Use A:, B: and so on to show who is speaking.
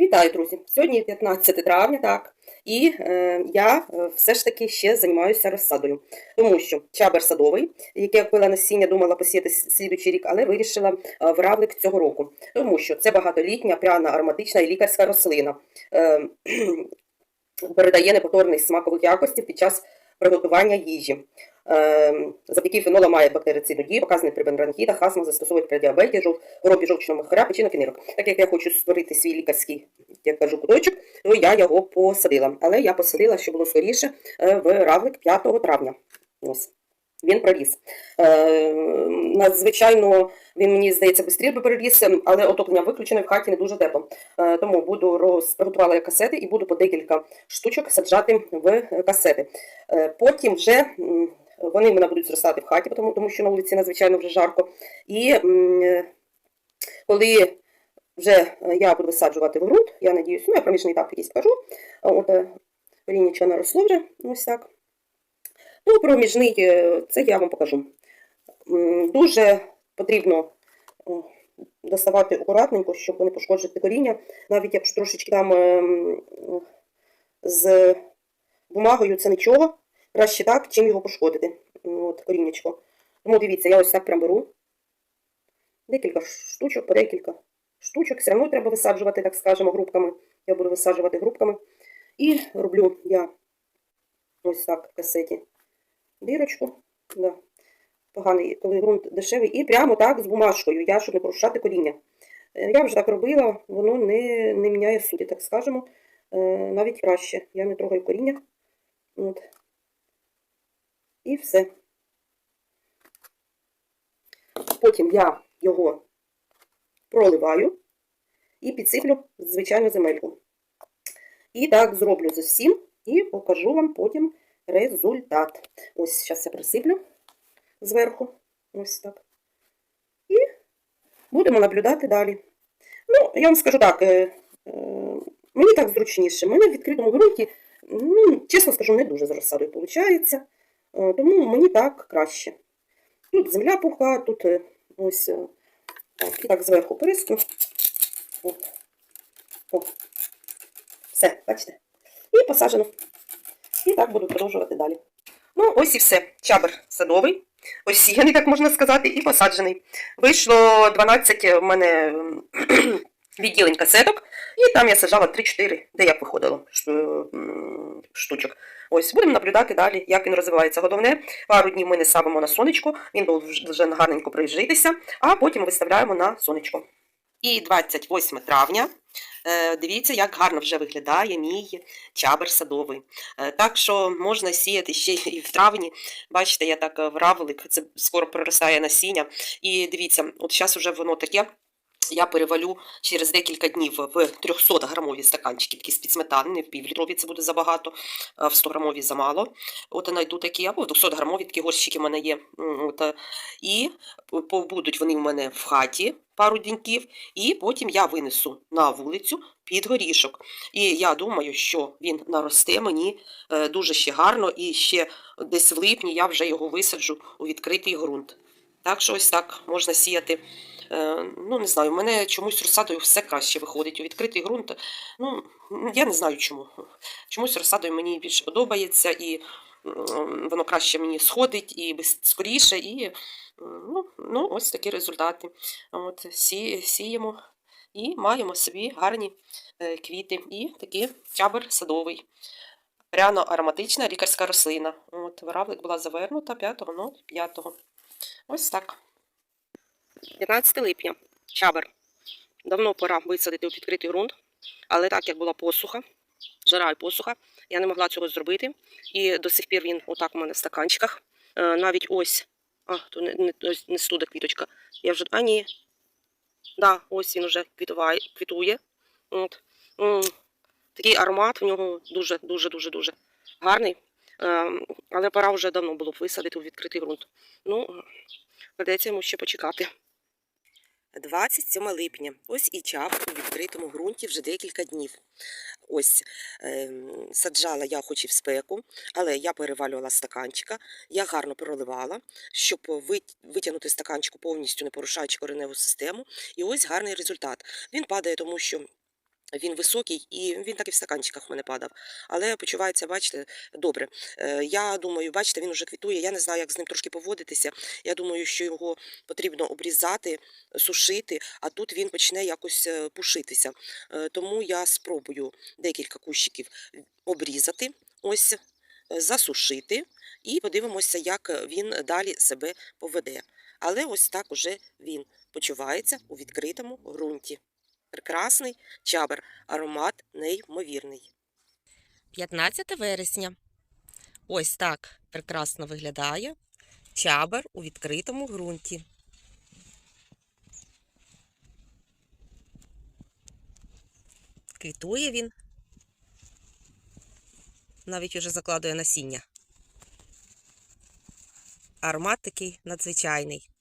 A: Вітаю, друзі! Сьогодні 15 травня, так, і е, я е, все ж таки ще займаюся розсадою, тому що чабер садовий, який я купила насіння, думала посіяти слідуючий рік, але вирішила е, в равлик цього року, тому що це багатолітня, пряна, ароматична і лікарська рослина. Е, передає неповторний смакових якостей під час приготування їжі. Е, завдяки фенолам має бактерицидну дію, показаний при бронхітах, астма, застосовують при діабеті, жов, хворобі жовчного мехара, печінок і нирок. Так як я хочу створити свій лікарський, як кажу, куточок, то я його посадила. Але я посадила, що було скоріше, е, в равлик 5 травня. Ось. Він проріс. Е, надзвичайно він мені здається швидше би переріс, але отоплення виключене в хаті не дуже тепло. Е, тому буду роз... приготувала я касети і буду по декілька штучок саджати в касети. Е, потім вже вони в мене будуть зростати в хаті, тому, тому що на вулиці надзвичайно вже жарко. І коли вже е, я буду висаджувати в ґрунт, я надіюсь, ну я проміжний етап якийсь покажу. От е, коріння наросло вже ось так. Ну, проміжний е, це я вам покажу. Дуже потрібно доставати акуратненько, щоб не пошкоджити коріння. Навіть якщо трошечки там ем, з бумагою це нічого. Краще так, чим його пошкодити. Ну, От, коріннячко. Тому дивіться, я ось так прям беру. Декілька штучок, по декілька штучок. Все одно треба висаджувати, так скажемо, групками. Я буду висаджувати групками. І роблю я ось так в касеті дирочку. Да. Поганий, коли ґрунт дешевий. І прямо так з бумажкою, я, щоб не порушати коріння. Е, Я вже так робила, воно не, не міняє суті, так скажемо. Е, Навіть краще. Я не трогаю коріння. От. І все. Потім я його проливаю і підсиплю звичайну земельку. І так зроблю з усім і покажу вам потім результат. Ось, зараз я присиплю зверху. Ось так. І будемо наблюдати далі. Ну, я вам скажу так, е, е, мені так зручніше. У мене в відкритому ґрунті, ну, чесно скажу, не дуже з розсадою виходить. Тому мені так краще. Тут земля пуха, тут е, ось е, так, і так зверху перискну. От. О. Все, бачите? І посаджено. І так буду продовжувати далі. Ну, ось і все. Чабер садовий, осіяний, так можна сказати, і посаджений. Вийшло 12 в мене ем, відділень касеток, і там я саджала 3-4, де як виходило штучок. Ось, будемо наблюдати далі, як він розвивається. Головне, пару днів ми не ставимо на сонечко, він вже гарненько прижитися, а потім виставляємо на сонечко. І 28 травня. е, Дивіться, як гарно вже виглядає мій чабер садовий. Е, Так що можна сіяти ще і в травні. Бачите, я так е, в равлик, це скоро проростає насіння. І дивіться, от зараз вже воно таке. Я перевалю через декілька днів в 300 грамові стаканчики, такі з-під сметани, не в півлітрові це буде забагато, в 100 грамові замало. От я знайду такі, або в 200 грамові такі горщики в мене є. От, е, і побудуть вони в мене в хаті пару днів, і потім я винесу на вулицю під горішок. І я думаю, що він наросте мені е, дуже ще гарно, і ще десь в липні я вже його висаджу у відкритий ґрунт. Так що ось так можна сіяти. Е, Ну, не знаю, в мене чомусь розсадою все краще виходить у відкритий ґрунт. Ну, я не знаю чому. Чомусь розсадою мені більше подобається, і воно краще мені сходить і скоріше, і ну, ну, ось такі результати. От, сі, сіємо і маємо собі гарні е, квіти. І такий чабер садовий. Пряно ароматична лікарська рослина. От, виравлик була завернута 5.05. Ось так. 15 липня. Чабер. Давно пора висадити у відкритий ґрунт, але так як була посуха, жара і посуха, я не могла цього зробити. І до сих пір він отак у мене в стаканчиках. Е, навіть ось. А, то не, не, не студа квіточка. Я вже. А, ні. Да, ось він вже квітуває, квітує. От. Такий аромат в нього дуже, дуже, гарний. Е, але пора вже давно було б висадити у відкритий ґрунт. Ну, придеться йому ще почекати. 27 липня. Ось і чап у відкритому ґрунті вже декілька днів. Ось ем, саджала я хоч і в спеку, але я перевалювала стаканчика, я гарно проливала, щоб витягнути стаканчику повністю не порушаючи кореневу систему. І ось гарний результат. Він падає, тому що
B: Він високий і він так і в стаканчиках в мене падав. Але почувається, бачите, добре. Е, Я думаю, бачите, він вже квітує. Я не знаю, як з ним трошки поводитися. Я думаю, що його потрібно обрізати, сушити, а тут він почне якось е, пушитися. Е, Тому я спробую декілька кущиків обрізати, ось засушити, і подивимося, як він далі себе поведе. Але ось так уже він почувається у відкритому ґрунті. Прекрасний чабер, аромат неймовірний. 15 вересня. Ось так прекрасно виглядає чабер у відкритому ґрунті. Квітує він. Навіть уже закладує насіння. Аромат такий надзвичайний.